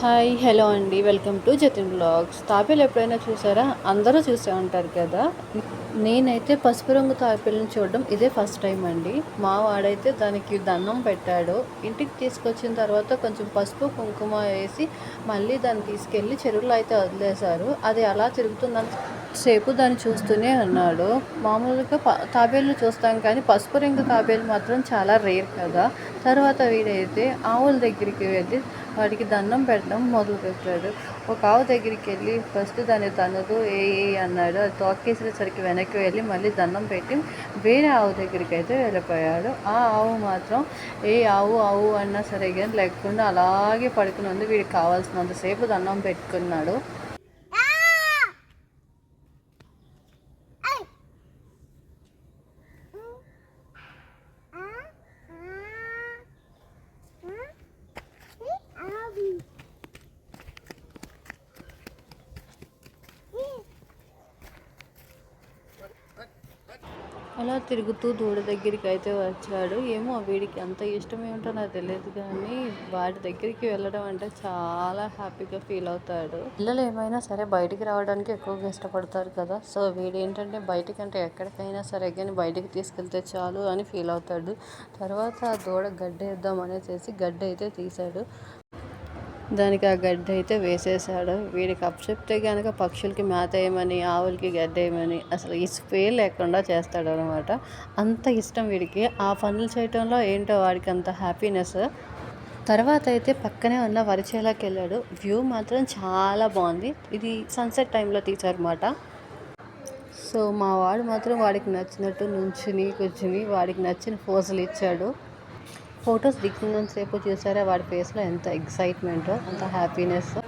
Hi hello అండి. Welcome to Jatin vlogs. తాపేలు ఎప్పుడైనా చూసారా? అందరూ చూసే ఉంటారు కదా? నేనైతే పసుపు రంగు తాపేలను చూడడం ఇదే ఫస్ట్ టైం అండి. మా వాడైతే దానికి దండం పెట్టాడు. ఇంటికి తీసుకొచ్చిన తర్వాత కొంచెం పసుపు కుంకుమ వేసి మళ్ళీ దాన్ని తీసుకెళ్ళి చెరువులో అయితే వదిలేశారు. అది అలా తిరుగుతుందని సేపు దాన్ని చూస్తూనే ఉన్నాడు. మామూలుగా తాబేళ్ళు చూస్తాం కానీ పసుపు రంగు తాబేలు మాత్రం చాలా రేర్ కదా. తర్వాత వీడైతే ఆవుల దగ్గరికి వెళ్ళి వాడికి దండం పెట్టడం మొదలుపెట్టాడు ఒక ఆవు దగ్గరికి వెళ్ళి ఫస్ట్ దాన్ని తనదు ఏ ఏ అన్నాడు. అది తోకేసేసరికి వెనక్కి వెళ్ళి మళ్ళీ దండం పెట్టి వేరే ఆవు దగ్గరికి అయితే వెళ్ళిపోయాడు. ఆ ఆవు మాత్రం ఏ ఆవు ఆవు అన్నా సరే కానీ లేకుండా అలాగే పడుకుని ఉంది. వీడికి కావాల్సినంతసేపు దండం పెట్టుకున్నాడు. అలా తిరుగుతూ దూడ దగ్గరికి అయితే వచ్చాడు. ఏమో వీడికి అంత ఇష్టం ఏమిటో నాకు తెలియదు కానీ వాడి దగ్గరికి వెళ్ళడం అంటే చాలా హ్యాపీగా ఫీల్ అవుతాడు. పిల్లలు ఏమైనా సరే బయటికి రావడానికి ఎక్కువగా ఇష్టపడతారు కదా. సో వీడు ఏంటంటే బయటికంటే ఎక్కడికైనా సరే కానీ బయటికి తీసుకెళ్తే చాలు అని ఫీల్ అవుతాడు. తర్వాత ఆ దూడ గడ్డ వేద్దాం అనేసి గడ్డ అయితే తీశాడు. దానికి ఆ గడ్డ అయితే వేసేసాడు వీడికి అప్చెప్తే కనుక పక్షులకి మేత వేయమని ఆవులకి గడ్డ వేయమని అసలు ఇసుపే లేకుండా చేస్తాడు అనమాట అంత ఇష్టం వీడికి. ఆ పనులు చేయటంలో ఏంటో వాడికి అంత హ్యాపీనెస్ తర్వాత అయితే పక్కనే ఉన్న వరిచేలాకి వెళ్ళాడు. వ్యూ మాత్రం చాలా బాగుంది. ఇది సన్సెట్ టైంలో తీసారన్నమాట సో మా వాడు మాత్రం వాడికి నచ్చినట్టు నుంచుని కూర్చుని వాడికి నచ్చిన పోజులు ఇచ్చాడు. ఫొటోస్ దిగినంతసేపు చూసారా? వాడి ఫేస్లో ఎంత ఎక్సైట్మెంట్ అంత హ్యాపీనెస్.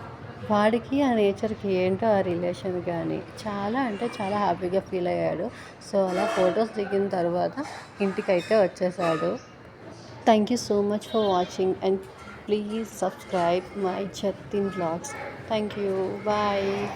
వాడికి ఆ నేచర్కి ఏంటో ఆ రిలేషన్ కానీ చాలా అంటే చాలా హ్యాపీగా ఫీల్ అయ్యాడు. సో అలా ఫొటోస్ దిగిన తర్వాత ఇంటికైతే వచ్చేసాడు. Thank you so much for watching and please subscribe my Jatin vlogs. Thank you bye.